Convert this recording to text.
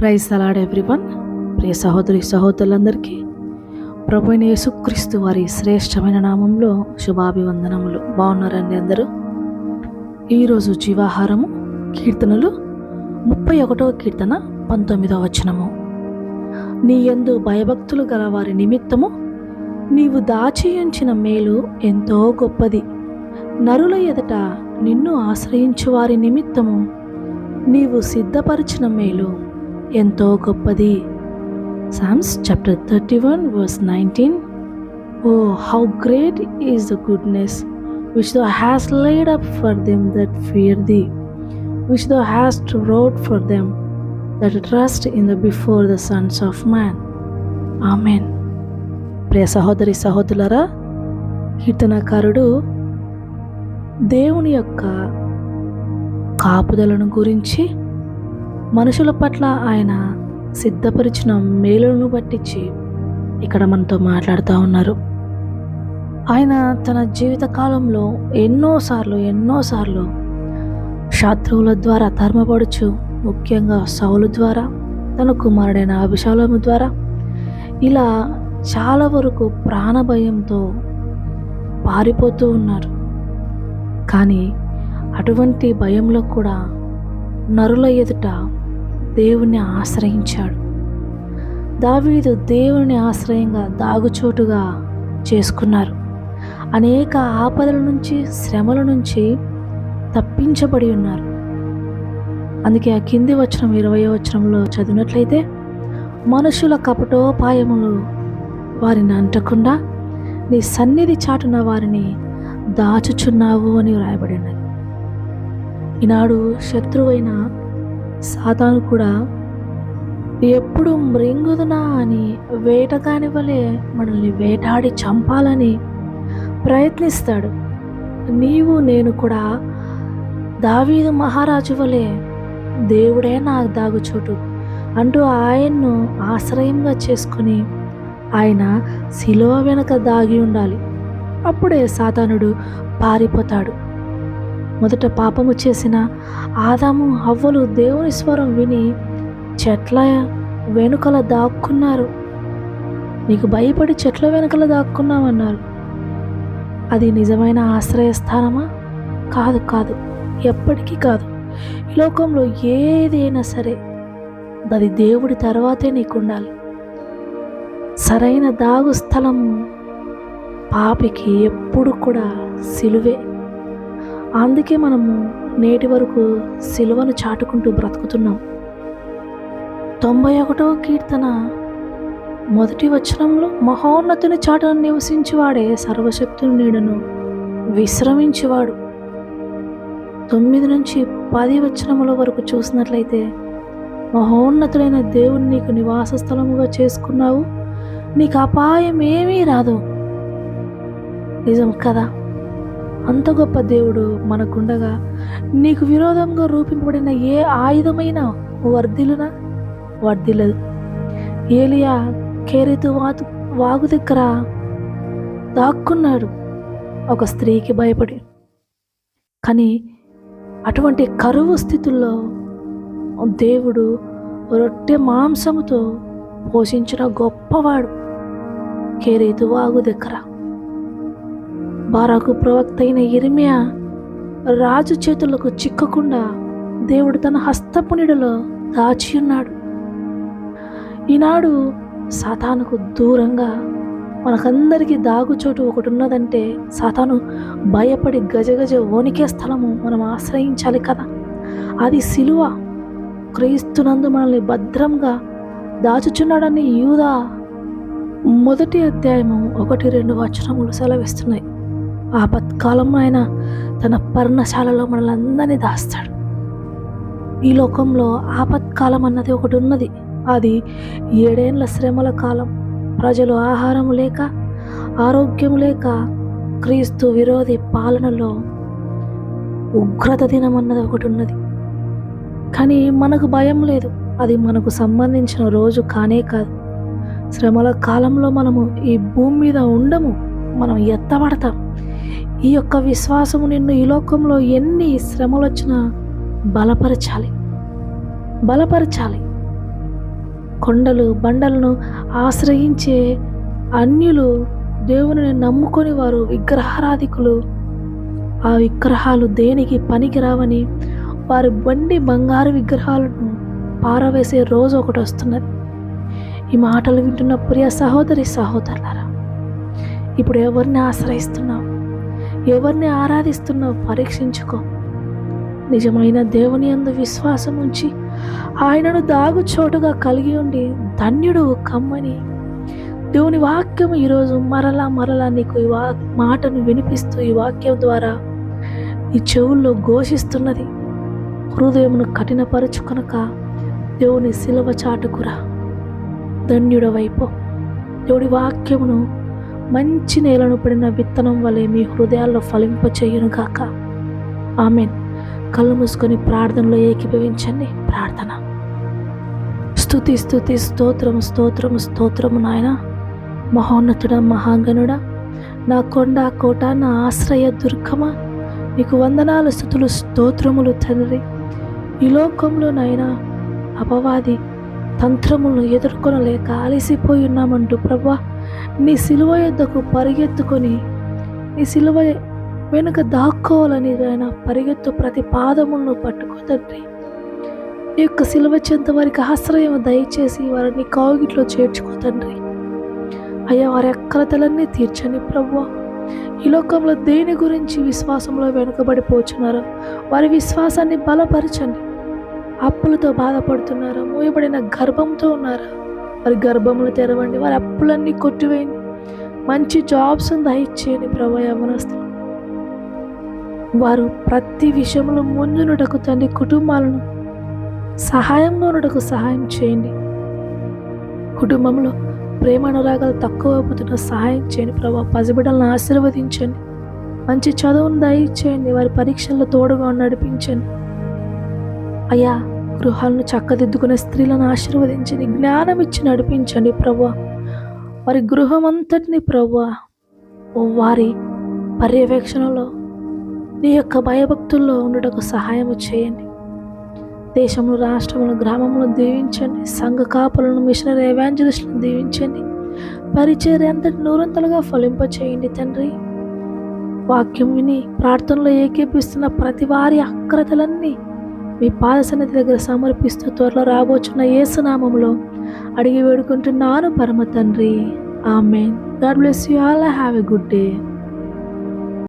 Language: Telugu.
ప్రైజ్ అలాడ్ ఎవ్రీవన్ ప్రియ సహోదరి సహోదరులందరికీ ప్రభు యేసుక్రీస్తు వారి శ్రేష్టమైన నామంలో శుభాభివందనములు. బాగున్నారండి అందరూ? ఈరోజు జీవాహారము కీర్తనలు ముప్పై ఒకటవ కీర్తన పంతొమ్మిదవ వచనము. నీ ఎందు భయభక్తులు గల వారి నిమిత్తము నీవు దాచి మేలు ఎంతో గొప్పది. నరుల ఎదుట నిన్ను ఆశ్రయించు వారి నిమిత్తము నీవు సిద్ధపరిచిన మేలు ఎంతో గొప్పది. Psalms chapter thirty one verse nineteen oh how great is the goodness which thou has laid up for them that fear thee which thou has to road for them that trust in the before the sons of man amen ప్రియ సహోదరి సహోదరులరా కీర్తనకారుడు దేవుని యొక్క కాపుదలను గురించి మనుషుల పట్ల ఆయన సిద్ధపరిచిన మేలును పట్టించి ఇక్కడ మనతో మాట్లాడుతూ ఉన్నారు. ఆయన తన జీవిత కాలంలో ఎన్నోసార్లు ఎన్నోసార్లు శత్రువుల ద్వారా ధర్మపడుచు ముఖ్యంగా సౌలు ద్వారా తన కుమారుడైన అభిషాలము ద్వారా ఇలా చాలా వరకు ప్రాణభయంతో పారిపోతూ ఉన్నారు. కానీ అటువంటి భయంలో కూడా నరుల ఎదుట దేవుణ్ణి ఆశ్రయించాడు. దావీదు దేవుని ఆశ్రయంగా దాగుచోటుగా చేసుకున్నారు. అనేక ఆపదల నుంచి శ్రమల నుంచి తప్పించబడి ఉన్నారు. అందుకే ఆ కింది వచనం ఇరవై వచనంలో చదివినట్లయితే మనుషుల కపటోపాయములు వారిని అంటకుండా నీ సన్నిధి చాటున వారిని దాచుచున్నావు అని వ్రాయబడి ఉన్నది. ఈనాడు శత్రువైన సాతాను కూడా ఎప్పుడు మృంగుదునా అని వేటగాని వలె మనల్ని వేటాడి చంపాలని ప్రయత్నిస్తాడు. నీవు నేను కూడా దావీదు మహారాజు వలె దేవుడే నాకు దాగుచోటు అంటూ ఆయన్ను ఆశ్రయంగా చేసుకుని ఆయన శిలో వెనక దాగి ఉండాలి. అప్పుడే సాతానుడు పారిపోతాడు. మొదట పాపము చేసిన ఆదాము అవ్వలు దేవుని స్వరం విని చెట్ల వెనుకల దాక్కున్నారు. నీకు భయపడి చెట్ల వెనుకల దాక్కున్నామన్నారు అది నిజమైన ఆశ్రయస్థానమా కాదు కాదు. ఎప్పటికీ కాదు. ఈ లోకంలో ఏదైనా సరే అది దేవుడి తర్వాతే నీకు ఉండాలి సరైన దాగు స్థలం పాపికి ఎప్పుడు కూడా సిలువే. అందుకే మనము నేటి వరకు సిలువను చాటుకుంటూ బ్రతుకుతున్నాం. తొంభై ఒకటవ కీర్తన మొదటి వచనంలో మహోన్నతుని చాటను నివసించేవాడే సర్వశక్తుని నీడను విశ్రమించేవాడు. తొమ్మిది నుంచి పది వచనముల వరకు చూసినట్లయితే మహోన్నతుడైన దేవుని నీకు నివాస స్థలముగా చేసుకున్నావు. నీకు అపాయం ఏమీ రాదు. నిజం కదా? అంత గొప్ప దేవుడు మనకుండగా నీకు విరోధంగా రూపింపబడిన ఏ ఆయుధమైనా వర్ధిలునా వర్ధిలదు ఏలియా కేరితు వాతు వాగు దగ్గర దాక్కున్నాడు. ఒక స్త్రీకి భయపడి. కానీ అటువంటి కరువు స్థితుల్లో దేవుడు రొట్టె మాంసముతో పోషించిన గొప్పవాడు కేరేతు వాగు దగ్గర. బారాకు ప్రవక్త అయిన ఇరిమియా రాజు చేతులకు చిక్కకుండా దేవుడు తన హస్తపునిడలో దాచి ఉన్నాడు. ఈనాడు సాతానుకు దూరంగా మనకందరికీ దాగుచోటు ఒకటి ఉన్నదంటే సాతాను భయపడి గజగజ వణికే స్థలము మనం ఆశ్రయించాలి కదా. అది సిలువ. క్రీస్తునందు మనల్ని భద్రంగా దాచుచున్నాడని యూదా మొదటి అధ్యాయము ఒకటి రెండు వచనములు సెలవిస్తున్నాయి. ఆపత్కాలంలో ఆయన తన పర్ణశాలలో మనల్ని అందరినీ దాస్తాడు. ఈ లోకంలో ఆపత్కాలం అన్నది ఒకటి ఉన్నది. అది ఏడేండ్ల శ్రమల కాలం. ప్రజలు ఆహారం లేక ఆరోగ్యం లేక క్రీస్తు విరోధి పాలనలో ఉగ్రత దినం అన్నది ఒకటి ఉన్నది. కానీ మనకు భయం లేదు. అది మనకు సంబంధించిన రోజు కానే కాదు. శ్రమల కాలంలో మనము ఈ భూమి మీద ఉండము. మనం ఎత్తబడతాం. ఈ యొక్క విశ్వాసము నిన్ను ఈ లోకంలో ఎన్ని శ్రమలు వచ్చినా బలపరచాలి. బలపరచాలి. కొండలు బండలను ఆశ్రయించే అన్యులు దేవుని నమ్ముకొని వారు విగ్రహారాధికులు. ఆ విగ్రహాలు దేనికి పనికిరావని వారి బండి బంగారు విగ్రహాలను పారవేసే రోజు ఒకటి వస్తున్నది. ఈ మాటలు వింటున్న ప్రియ సహోదరి సహోదరులారా ఇప్పుడు ఎవరిని ఆశ్రయిస్తున్నావు? ఎవరిని ఆరాధిస్తున్నావు పరీక్షించుకో. నిజమైన దేవుని అందు విశ్వాసం ఉంచి ఆయనను దాగు చోటుగా కలిగి ఉండి ధన్యుడు కమ్మని. దేవుని వాక్యం ఈరోజు మరలా మరలా నీకు ఈ వా మాటను వినిపిస్తూ ఈ వాక్యం ద్వారా నీ చెవుల్లో ఘోషిస్తున్నది. హృదయమును కఠినపరుచుకొనక దేవుని శిలవ చాటుకురా. ధన్యుడ వైపు దేవుడి వాక్యమును మంచి నేలను పడిన విత్తనం వలె మీ హృదయాల్లో ఫలింపచేయును గాక. ఆమెన్. కళ్ళు మూసుకొని ప్రార్థనలో ఏకీభవించండి. ప్రార్థన. స్థుతి స్థుతి స్తోత్రము స్తోత్రము స్తోత్రము నాయన. మహోన్నతుడ మహాగణుడ నా కొండ కోట నా ఆశ్రయ దుర్గమ నీకు వందనాలు స్థుతులు స్తోత్రములు తండ్రి. ఈ లోకంలో నాయన అపవాది తంత్రములను ఎదుర్కొనలేక అలసిపోయి ఉన్నామంటూ ప్రభా నీ సిలువ యొద్దకు పరిగెత్తుకొని నీ సిలువ వెనుక దాక్కోవాలని ఆయన పరిగెత్తు ప్రతి పాదములను పట్టుకో తండ్రి. ఈ యొక్క సిలువ చెంత వారికి ఆశ్రయం దయచేసి వారిని కావుగిట్లో చేర్చుకో తండ్రి. అయ్యా వారి అక్కలతలన్నీ తీర్చండి ప్రభు ఈ లోకంలో దేని గురించి విశ్వాసంలో వెనుకబడిపోతున్నారు వారి విశ్వాసాన్ని బలపరచండి. అప్పులతో బాధపడుతున్నారు మూయబడిన గర్భంతో ఉన్నారా వారి గర్భములు తెరవండి వారి అప్పులన్నీ కొట్టివేయండి. మంచి జాబ్స్ దయచేయండి ప్రభా యవనస్తులు. వారు ప్రతి విషయంలో ముందునుటకు తండ్రి కుటుంబాలను సహాయంగా ఉండటకు సహాయం చేయండి. కుటుంబంలో ప్రేమ అనురాగాలు తక్కువ అయిపోతున్న సహాయం చేయండి ప్రభా. పసిబిడ్డలను ఆశీర్వదించండి. మంచి చదువును దయచేయండి. వారి పరీక్షల్లో తోడుగా నడిపించండి. అయ్యా గృహాలను చక్కదిద్దుకునే స్త్రీలను ఆశీర్వదించండి జ్ఞానం ఇచ్చి నడిపించండి ప్రభా వారి గృహం అంతటిని ప్రభా వారి పర్యవేక్షణలో నీ యొక్క భయభక్తుల్లో ఉండటకు సహాయం చేయండి. దేశంలో రాష్ట్రంలో గ్రామంలో దీవించండి. సంఘ కాపులను మిషనరీ ఎవాంజలిస్టులను దీవించండి. పరిచర్య అంతటి నూరంతలుగా ఫలింపచేయండి తండ్రి. వాక్యం విని ప్రార్థనలో ఏకీపిస్తున్న ప్రతి వారి అక్రతలన్నీ మీ పాద సన్నిధి దగ్గర సమర్పిస్తూ త్వరలో రాబోచున్న యేసునామంలో అడిగి వేడుకుంటున్నాను పరమ తండ్రి. Amen God bless you all. Have a good day.